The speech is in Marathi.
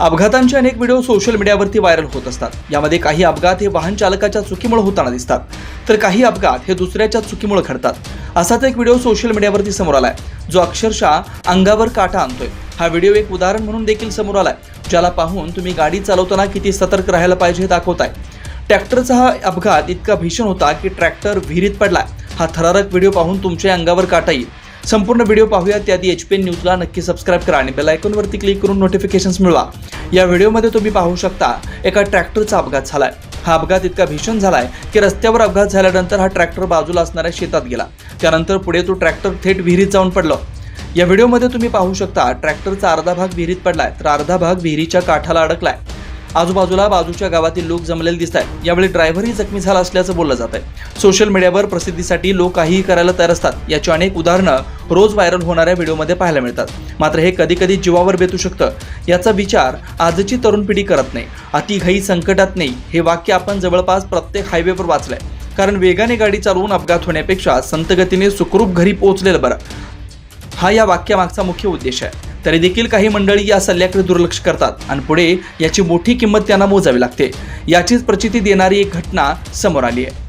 अपघातांचे अनेक व्हिडिओ सोशल मीडियावरती व्हायरल होत असतात. यामध्ये काही अपघात हे वाहन चालकाच्या चुकीमुळे होताना दिसतात. तर काही अपघात हे दुसऱ्याच्या चुकीमुळे घडतात. असाच एक व्हिडिओ सोशल मीडियावरती समोर आलाय. जो अक्षरशः अंगावर काटा आणतोय. हा व्हिडिओ एक उदाहरण म्हणून देखील समोर आलाय ज्याला पाहून तुम्ही गाडी चालवताना किती सतर्क राहायला पाहिजे हे दाखवताय. ट्रॅक्टरचा हा अपघात इतका भीषण होता की ट्रॅक्टर विहिरीत पडलाय. हा थरारक व्हिडिओ पाहून तुमच्या अंगावर काटा येईल. संपूर्ण व्हिडिओ पाहूया त्याआधी एच पी एन न्यूजला नक्की सबस्क्राईब करा आणि बेल आयकॉनवरती क्लिक करून नोटिफिकेशन्स मिळवा. या व्हिडिओमध्ये तुम्ही पाहू शकता एका ट्रॅक्टरचा अपघात झालाय. हा अपघात इतका भीषण झालाय की रस्त्यावर अपघात झाल्यानंतर हा ट्रॅक्टर बाजूला असणाऱ्या शेतात गेला. त्यानंतर पुढे तो ट्रॅक्टर थेट विहिरीत जाऊन पडलं. या व्हिडिओमध्ये तुम्ही पाहू शकता ट्रॅक्टरचा अर्धा भाग विहिरीत पडलाय तर अर्धा भाग विहिरीच्या काठाला अडकलाय. आजूबाजूला बाजूच्या गावातील लोक जमलेले दिसत आहेत यावेळी ड्रायव्हरही जखमी झाला असल्याचं बोललं जात आहे सोशल मीडियावर प्रसिद्धीसाठी लोक काहीही करायला तयार असतात. याची अनेक उदाहरणं रोज व्हायरल होणाऱ्या व्हिडिओमध्ये पाहायला मिळतात. मात्र हे कधी कधी जीवावर बेतू शकतं. याचा विचार आजची तरुण पिढी करत नाही. अति घाई संकटात नाही. हे वाक्य आपण जवळपास प्रत्येक हायवेवर वाचलंय. कारण वेगाने गाडी चालवून अपघात होण्यापेक्षा संतगतीने सुखरूप घरी पोहोचलेलं बरं. हा या वाक्यामागचा मुख्य उद्देश आहे. तरी देखील काही मंडळी या सल्ल्याकडे दुर्लक्ष करतात आणि पुढे याची मोठी किंमत त्यांना मोजावी लागते. याचीच प्रचिती देणारी एक घटना समोर आली आहे.